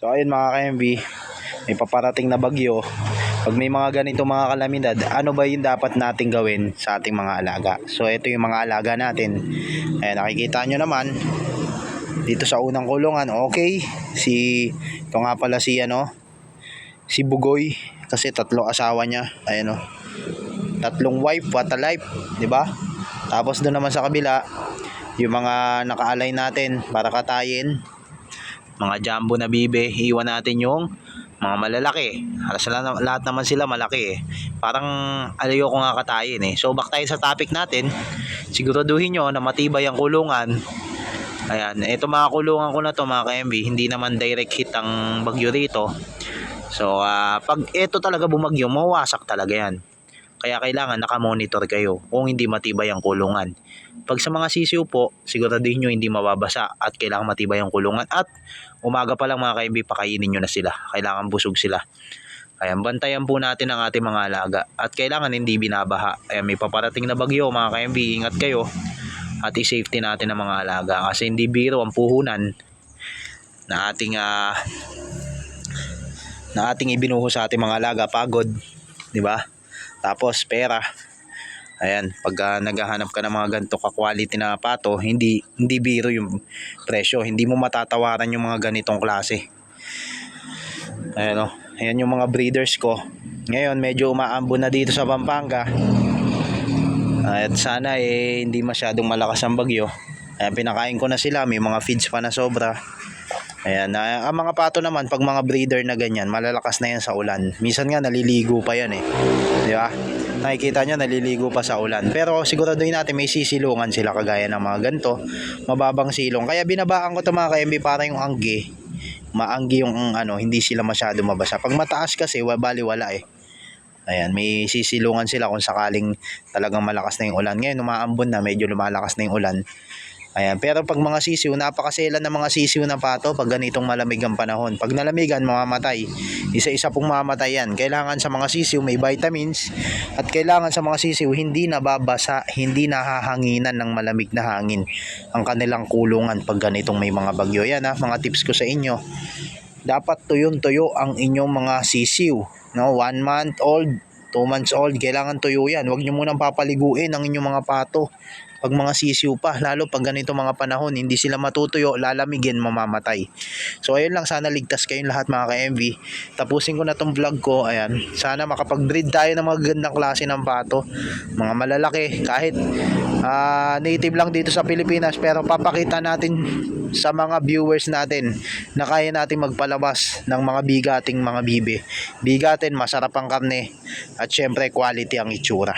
So ayun mga ka-MB, may paparating na bagyo. Pag may mga ganito mga kalamidad, ano ba yung dapat nating gawin sa ating mga alaga? So ito yung mga alaga natin. Ayan, nakikita nyo naman, dito sa unang kulungan, okay. Si, ito nga pala si ano, si Bugoy. Kasi tatlong asawa niya. Ayan o. Tatlong wife, what a life. 'di ba? Tapos doon naman sa kabila, yung mga nakaalay natin para katayin mga jumbo na bibe, iwan natin yung mga malalaki. Halos lahat, lahat naman sila malaki eh. Parang alayo ko nga katayin eh. So back tayo sa topic natin. Siguraduhin nyo na matibay ang kulungan. Ayan, ito mga kulungan ko na to mga ka-MB, hindi naman direct hit ang bagyo rito. So ah, pag ito talaga bumagyo, mawasak talaga yan. Kaya kailangan nakamonitor kayo kung hindi matibay ang kulungan. Pag sa mga sisiw po, siguraduhin nyo hindi mababasa at kailangan matibay ang kulungan. At umaga pa lang mga kaimbi, pakainin nyo na sila. Kailangan busog sila. Ayan, bantayan po natin ang ating mga alaga. At kailangan hindi binabaha. Ayan, may paparating na bagyo mga kaimbi, ingat kayo. At i-safety natin ang mga alaga. Kasi hindi biro ang puhunan na ating ah, na ating ibinuho sa ating mga alaga. Pagod, di ba? Tapos pera. Ayan, pag ah, naghahanap ka ng mga ganito ka-quality na pato, hindi hindi biro yung presyo. Hindi mo matatawaran yung mga ganitong klase. Ayan o. Ayan yung mga breeders ko. Ngayon, medyo umaambon na dito sa Pampanga. At sana eh, hindi masyadong malakas ang bagyo. Ayan, pinakain ko na sila. May mga feeds pa na sobra. Ayan, ah, ang mga pato naman, pag mga breeder na ganyan, malalakas na yan sa ulan. Minsan nga, naliligo pa yan eh. Di ba? Nakikita nyo, naliligo pa sa ulan. Pero siguraduhin natin, may sisilungan sila kagaya ng mga ganito. Mababang silong. Kaya binabaan ko ito mga ka-MB para yung anggi. Maanggi yung ano, hindi sila masyado mabasa. Pag mataas kasi, bali wala eh. Ayan, may sisilungan sila kung sakaling talagang malakas na yung ulan. Ngayon, umaambon na, medyo lumalakas na yung ulan. Ayan, pero pag mga sisiw, napakaselan ng mga sisiw na pato pag ganitong malamig ang panahon. Pag nalamigan, mamamatay. Isa-isa pong mamamatay yan. Kailangan sa mga sisiw may vitamins at kailangan sa mga sisiw hindi nababasa, hindi nahahanginan ng malamig na hangin ang kanilang kulungan pag ganitong may mga bagyo. Yan ha, mga tips ko sa inyo. Dapat tuyong-tuyo ang inyong mga sisiw. No, one month old, two months old, kailangan tuyo yan. Huwag nyo munang papaliguin ang inyong mga pato pag mga sisiw pa, lalo pag ganito mga panahon, hindi sila matutuyo, lalamigin, mamamatay. So ayun lang, sana ligtas kayong lahat mga ka-MV. Tapusin ko na tong vlog ko, ayan. Sana makapag-breed tayo ng mga gandang klase ng pato. Mga malalaki, kahit ah, native lang dito sa Pilipinas, pero papakita natin sa mga viewers natin na kaya natin magpalabas ng mga bigating mga bibe. Bigatin, masarap ang karne, at syempre quality ang itsura.